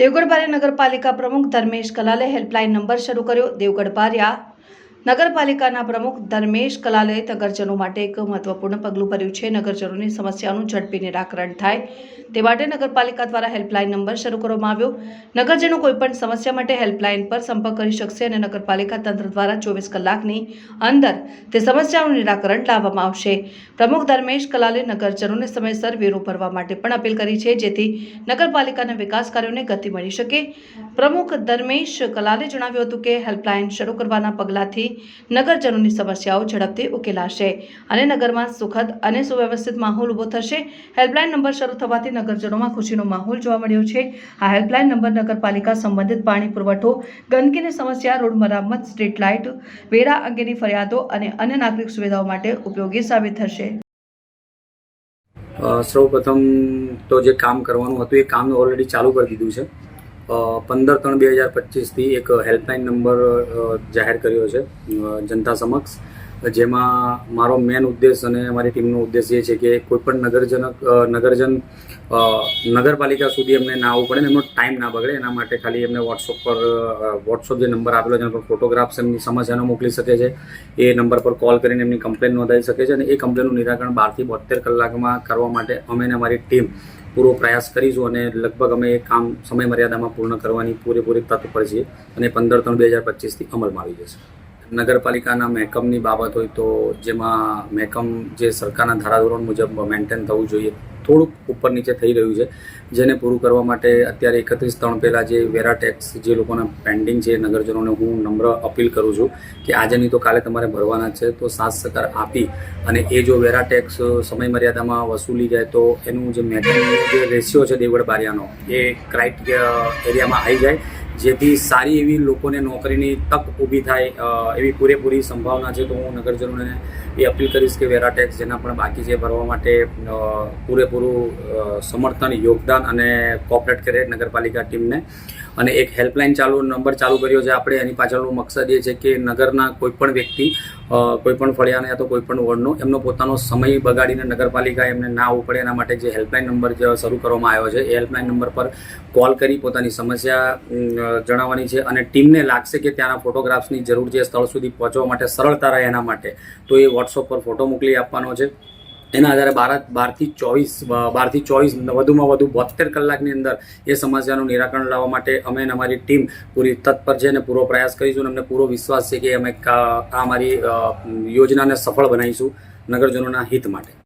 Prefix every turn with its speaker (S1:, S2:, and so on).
S1: દેવગઢ બારિયા નગરપાલિકા પ્રમુખ Dharmesh કલાલે helpline number શરૂ કર્યો. દેવગઢ બારિયા નગરપાલિકાના પ્રમુખ ધર્મેશ કલાલે નગરજનો માટે એક મહત્વપૂર્ણ પગલું ભર્યું છે. નગરજનોની સમસ્યાનું ઝડપી નિરાકરણ થાય તે માટે નગરપાલિકા દ્વારા હેલ્પલાઇન નંબર શરૂ કરવામાં આવ્યો. નગરજનો કોઈપણ સમસ્યા માટે હેલ્પલાઇન પર સંપર્ક કરી શકશે અને નગરપાલિકા તંત્ર દ્વારા ચોવીસ કલાકની અંદર તે સમસ્યાનું નિરાકરણ લાવવામાં આવશે. પ્રમુખ ધર્મેશ કલાલે નગરજનોને સમયસર વેરો ભરવા માટે પણ અપીલ કરી છે, જેથી નગરપાલિકાના વિકાસ કાર્યોને ગતિ મળી શકે. પ્રમુખ ધર્મેશ કલાલે જણાવ્યું હતું કે હેલ્પલાઇન શરૂ કરવાના પગલાંથી નગરજનોની સમસ્યાઓ ઝડપથી ઉકેલાશે. અને નગરમાં સુખદ અને સુવ્યવસ્થિત માહોલ ઊભો થશે. હેલ્પલાઇન નંબર શરૂ થવાથી નગરજનોમાં ખુશીનો માહોલ જોવા મળ્યો છે. આ હેલ્પલાઇન નંબર નગરપાલિકા સંબંધિત પાણી પુરવઠો, ગંદકીની સમસ્યા, રોડ મરામત, સ્ટ્રીટ લાઇટ, વેરા અંગેની ફરિયાદો અને અન્ય નાગરિક સુવિધાઓ માટે ઉપયોગી સાબિત થશે.
S2: સૌ સૌપ્રથમ તો જે કામ કરવાનું હતું એ કામ ઓલરેડી ચાલુ કરી દીધું છે. પંદર ત્રણ બે હજાર પચીસથી એક હેલ્પલાઇન નંબર જાહેર કર્યો છે જનતા સમક્ષ. જેમાં મારો મેન ઉદ્દેશ અને અમારી ટીમનો ઉદ્દેશ એ છે કે કોઈપણ નગરજન નગરજન નગરપાલિકા સુધી એમને ના આવવું પડે ને એમનો ટાઈમ ના બગડે. એના માટે ખાલી એમને વોટ્સઅપ પર વોટ્સઅપ જે નંબર આપેલો છે, એના પર ફોટોગ્રાફ્સ એમની સમસ્યાનો મોકલી શકે છે. એ નંબર પર કોલ કરીને એમની કમ્પ્લેન નોંધાવી શકે છે અને એ કમ્પ્લેનનું નિરાકરણ બારથી બોતેર કલાકમાં કરવા માટે અમે અને અમારી ટીમ પૂરો પ્રયાસ કરીશું અને લગભગ અમે એ કામ સમય મર્યાદામાં પૂર્ણ કરવાની પૂરેપૂરી તત્પર છીએ અને પંદર ત્રણ બે હજાર પચીસથી અમલમાં આવી જશે. નગરપાલિકાના મહેકમની બાબત હોય તો જેમાં મહેકમ જે સરકારના ધારાધોરણ મુજબ મેન્ટેન થવું જોઈએ થોડુંક ઉપર નીચે થઈ રહ્યું છે, જેને પૂરું કરવા માટે અત્યારે એકત્રીસ ત્રણ પહેલાં જે વેરા ટેક્સ જે લોકોના પેન્ડિંગ છે નગરજનોને હું નમ્ર અપીલ કરું છું કે આજે નહીં તો કાલે તમારે ભરવાના છે, તો સાત સકાર આપી અને એ જો વેરા ટેક્સ સમય મર્યાદામાં વસૂલી જાય તો એનું જે મેકમનો જે રેશિયો છે દેવગઢ બારિયાનો એ ક્રાઇટ એરિયામાં આવી જાય. જેથી સારી એવી લોકોને નોકરીની તક ઊભી થાય એવી પૂરેપૂરી સંભાવના છે તો હું નગરજનોને એ અપીલ કરીશ કે વેરા ટેક્સ જેના પણ બાકી છે ભરવા માટે પૂરેપૂરું સમર્થન, યોગદાન અને કોપરેટ કરે નગરપાલિકા ટીમને. અને એક હેલ્પલાઇન ચાલુ, નંબર ચાલુ કર્યો છે આપણે, એની પાછળનો મકસદ એ છે કે નગરના કોઈપણ વ્યક્તિ કોઈપણ ફળિયાને યા તો કોઈપણ વોર્ડનો, એમનો પોતાનો સમય બગાડીને નગરપાલિકા એમને ના આવવું પડે એના માટે જે હેલ્પલાઇન નંબર શરૂ કરવામાં આવ્યો છે, એ હેલ્પલાઇન નંબર પર કોલ કરી પોતાની સમસ્યા જણાવવાની છે અને ટીમને લાગશે કે ત્યાંના ફોટોગ્રાફ્સની જરૂર છે સ્થળ સુધી પહોંચવા માટે, સરળતા રહે એના માટે. તો એ વોટ્સઅપ પર ફોટો મોકલી આપવાનો છે. એના આધારે બાર બારથી ચોવીસ બારથી ચોવીસ વધુમાં વધુ બોતેર કલાકની અંદર એ સમસ્યાનું નિરાકરણ લાવવા માટે અમે અને અમારી ટીમ પૂરી તત્પર છે અને પૂરો પ્રયાસ કરીશું અને અમને પૂરો વિશ્વાસ છે કે અમે આ અમારી યોજનાને સફળ બનાવીશું નગરજનોના હિત માટે.